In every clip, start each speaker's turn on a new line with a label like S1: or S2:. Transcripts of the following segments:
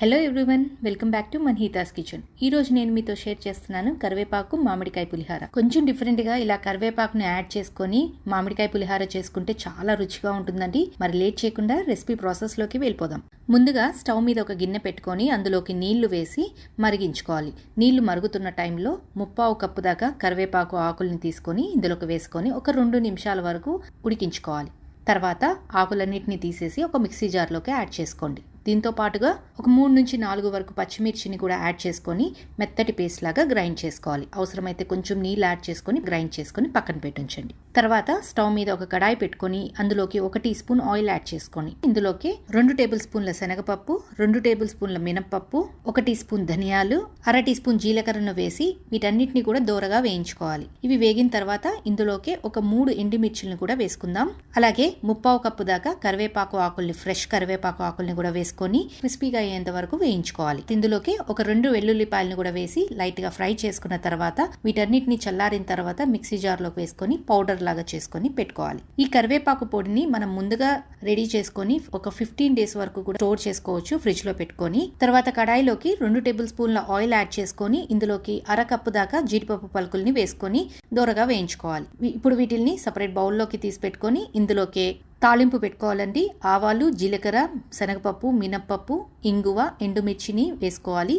S1: Hello everyone welcome back to Manhitha's kitchen ఈ రోజు నేను మీతో షేర్ చేస్తున్నాను కరివేపాకు మామిడికాయ పులిహార. కొంచెం డిఫరెంట్గా ఇలా కరివేపాకును యాడ్ చేసుకొని మామిడికాయ పులిహార చేసుకుంటే చాలా రుచిగా ఉంటుందండి. మరి లేట్ చేయకుండా రెసిపీ ప్రాసెస్లోకి వెళ్ళిపోదాం. ముందుగా స్టవ్ మీద ఒక గిన్నె పెట్టుకొని అందులోకి నీళ్ళు వేసి మరిగించుకోవాలి. నీళ్ళు మరుగుతున్న టైంలో ముప్పావు కప్పు దాకా కరివేపాకు ఆకుల్ని తీసుకొని ఇందులోకి వేసుకొని ఒక రెండు నిమిషాల వరకు ఉడికించుకోవాలి. తర్వాత ఆకులన్నిటిని తీసేసి ఒక మిక్సీ జార్లోకి యాడ్ చేసుకోండి. దీంతో పాటుగా ఒక మూడు నుంచి నాలుగు వరకు పచ్చిమిర్చిని కూడా యాడ్ చేసుకొని మెత్తటి పేస్ట్ లాగా గ్రైండ్ చేసుకోవాలి. అవసరమైతే కొంచెం నీళ్ళు యాడ్ చేసుకొని గ్రైండ్ చేసుకొని పక్కన పెట్టించండి. తర్వాత స్టవ్ మీద ఒక కడాయి పెట్టుకొని అందులోకి ఒక టీ స్పూన్ ఆయిల్ యాడ్ చేసుకొని ఇందులోకి రెండు టేబుల్ స్పూన్ల శనగపప్పు రెండు టేబుల్ స్పూన్ల మినప్పప్పు ఒక టీ స్పూన్ ధనియాలు అర టీ స్పూన్ జీలకర్రను వేసి వీటన్నిటిని కూడా దోరగా వేయించుకోవాలి. ఇవి వేగిన తర్వాత ఇందులోకి ఒక మూడు ఎండుమిర్చిలను కూడా వేసుకుందాం. అలాగే ముప్పావు కప్పు దాకా కరివేపాకు ఆకుల్ని ఫ్రెష్ కరివేపాకు ఆకుల్ని కూడా వేసుకొని క్రిస్పీగా అయ్యేంత వరకు వేయించుకోవాలి. ఇందులోకి ఒక రెండు వెల్లుల్లిపాయలను కూడా వేసి లైట్గా ఫ్రై చేసుకున్న తర్వాత వీటన్నిటిని చల్లారిన తర్వాత మిక్సీ జార్లోకి వేసుకొని పౌడర్ లాగా చేసుకొని పెట్టుకోవాలి. ఈ కరివేపాకు పొడిని మనం ముందుగా రెడీ చేసుకొని ఒక ఫిఫ్టీన్ డేస్ వరకు కూడా స్టోర్ చేసుకోవచ్చు ఫ్రిడ్జ్లో పెట్టుకొని. తర్వాత కడాయిలోకి రెండు టేబుల్ స్పూన్ల ఆయిల్ యాడ్ చేసుకొని ఇందులోకి అర కప్పు దాకా జీడిపప్పు పలుకుల్ని వేసుకొని దూరగా వేయించుకోవాలి. ఇప్పుడు వీటిల్ని సపరేట్ బౌల్లోకి తీసి పెట్టుకొని ఇందులోకి తాలింపు పెట్టుకోవాలండి. ఆవాలు జీలకర్ర శనగపప్పు మినప్పప్పు ఇంగువ ఎండుమిర్చిని వేసుకోవాలి.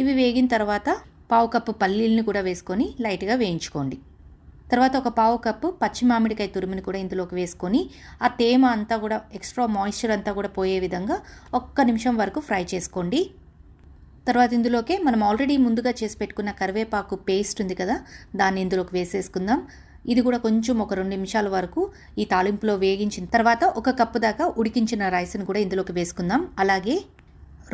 S1: ఇవి వేగిన తర్వాత పావు కప్పు పల్లీలను కూడా వేసుకొని లైట్గా వేయించుకోండి. తర్వాత ఒక పావు కప్పు పచ్చి మామిడికాయ తురుముని కూడా ఇందులోకి వేసుకొని ఆ తేమ అంతా కూడా ఎక్స్ట్రా మాయిశ్చర్ అంతా కూడా పోయే విధంగా ఒక్క నిమిషం వరకు ఫ్రై చేసుకోండి. తర్వాత ఇందులోకి మనం ఆల్రెడీ ముందుగా చేసి పెట్టుకున్న కరివేపాకు పేస్ట్ ఉంది కదా దాన్ని ఇందులోకి వేసేసుకుందాం. ఇది కూడా కొంచెం ఒక రెండు నిమిషాల వరకు ఈ తాలింపులో వేగించిన తర్వాత ఒక కప్పు దాకా ఉడికించిన రైస్ని కూడా ఇందులోకి వేసుకుందాం. అలాగే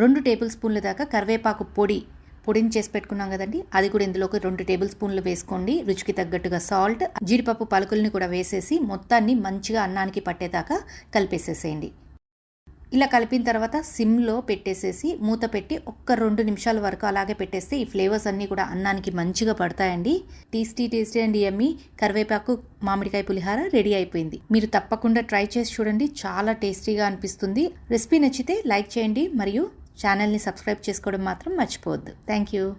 S1: రెండు టేబుల్ స్పూన్ల దాకా కరివేపాకు పొడి పొడిని చేసి పెట్టుకున్నాం కదండి. అది కూడా ఇందులోకి రెండు టేబుల్ స్పూన్లు వేసుకోండి. రుచికి తగ్గట్టుగా సాల్ట్ జీడిపప్పు పలుకుల్ని కూడా వేసేసి మొత్తాన్ని మంచిగా అన్నానికి పట్టేదాకా కలిపేసేసేయండి. ఇలా కలిపిన తర్వాత సిమ్లో పెట్టేసేసి మూత పెట్టి ఒక్క రెండు నిమిషాల వరకు అలాగే పెట్టేస్తే ఈ ఫ్లేవర్స్ అన్నీ కూడా అన్నానికి మంచిగా పడతాయండి. టేస్టీ టేస్టీ అండ్ యమ్మీ కరివేపాకు మామిడికాయ పులిహార రెడీ అయిపోయింది. మీరు తప్పకుండా ట్రై చేసి చూడండి. చాలా టేస్టీగా అనిపిస్తుంది. రెసిపీ నచ్చితే లైక్ చేయండి. మరియు ఛానల్ని సబ్స్క్రైబ్ చేసుకోవడం మాత్రం మర్చిపోవద్దు. Thank you.